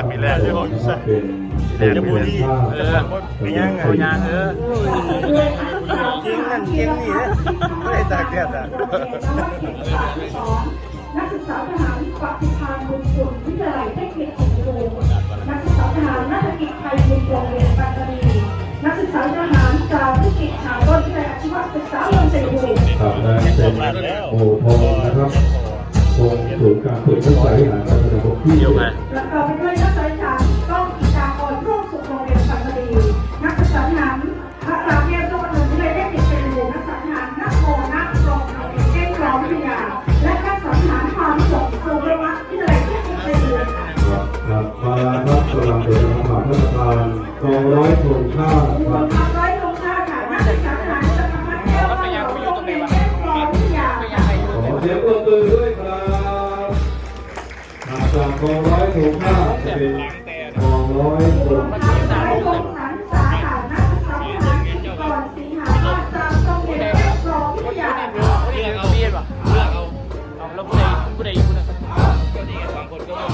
กปีแรกที่ผมนะครับเดี๋ยวบุรีเออออมียังไงยางเออจริงนั่นจริงนี่นะไม่ได้ตากแดดอะนักศึกษาทหารปฏิภาณบุญสุนวิทยาลัยเทคนิคของโรงนักศึกษาทหารนักกิจไทยบุญโรงเรียนปัตตานีนักศึกษาทหารจากวิกิจชาวต้นวิทยาชีวศึกษาลำเสบูรณ์ครับและเป็นโอทอนะครับทองศูนย์การฝึกทักษะวิหารการแสดงที่เดียวไงประกอบไปด้วย กองร้อยทงชาติรครับมทั้งร้อยตรงชาค่ะนักศึกษาทหารจักรพรรดิแก้วโรงเรียนเทพร้อมวิทยาค่ขอเสียงปรบมือด้วยครับหากจากกองร้อยทงชาติจะเป็นกองร้อยทงสายลงสันสาขานักศึกษาทหารกิจกรสิงหาราชจากโรงเรียนเทพร้อมวิทยาค่ะเรียเอาเบียดป่ะเลือกเอาเอาล้วผู้ใดผู้ใดผู้นั้นก็นี่บางคนก็เอา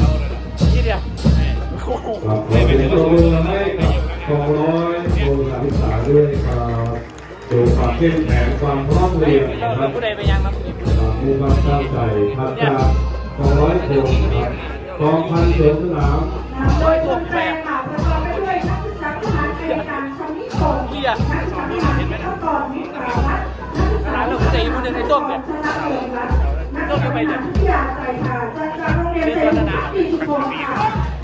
ที่เดียวครับขอเสียงปรบมือให้ ดูความเข้มแข็งความพร้อมเพรียงนะครับผู้ใดไปยังครับมีความตั้งใจพัฒนากองร้อยโทครับกองพันเสริมสนามโดยคนแปลค่ะประกอบไปด้วยนักศึกษาทหารเป็นการชำนิพนธ์นักศึกษาทหารเป็นข้ากรมิตรวัฒน์นักศึกษาทหารเป็นชนะเลิศรัฐนักศึกษาทหารที่อยากใจค่ะจากโรงเรียนเตรียมปีชุมพลค่ะ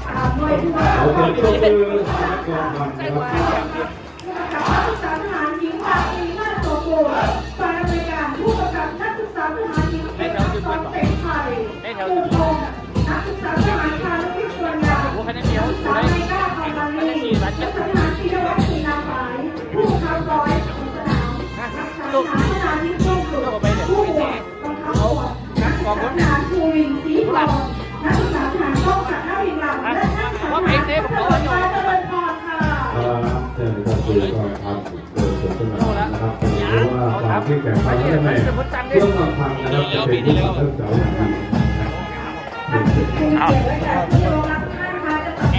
ตามด้วยผู้ว่าขอราชเสียกางรปรบมือให้กองพันนะครับ เดียวสาผู้ใดไม่กล้าทำมันนี่นักศึกษาทหารที่ได้รับสีนาหมายผู้ค้าร้อยของสนามนักศึกษาทหารที่ร่วมกลุ่มผู้บวชบังคับหมวนักศึกษาทหารภูวินสีทองนักศึกษาทหารต้องขัดหน้าวิลำและนักศึกษาทหารเจริญพรค่ะครับเชิญครับคือก่อนครับเดินสวนสนามนะครับเพราะว่าความเข้มแข็งความแข็งแรงเครื่องลำพังนะครับเป็นที่ของท่านสาวอย่างดีนะครับ